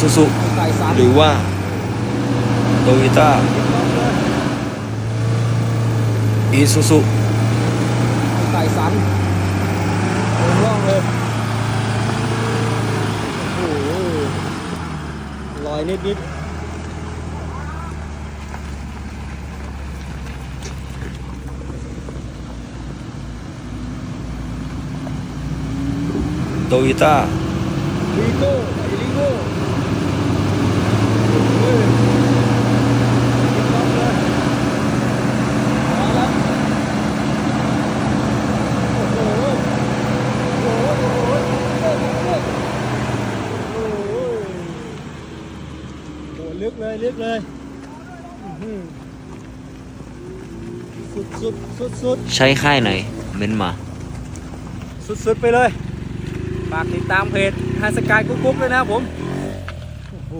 ซูซุไก่สันหรือว่าโตโยต้าอีซูซุไก่สันโอ้ร่องเลยโอ้โหลอยนิดนิดโตโยต้า ลีโก้ไอ้ลีโก้เฮ้ยลิฟต์ล็อกเลยมาแล้วโอ้โหโอ้โหโอ้โหโอ้โหโอ้โหโอ้โหโอ้ลึกเลยลึกเลยอื้อหือสุดสุดสุดสุดใช้ค่ายไหนเม้นมา สุดสุดไปเลย ฝากติดตามเพจไฮสกายกุ๊กๆด้วยนะครับผม โอ้โห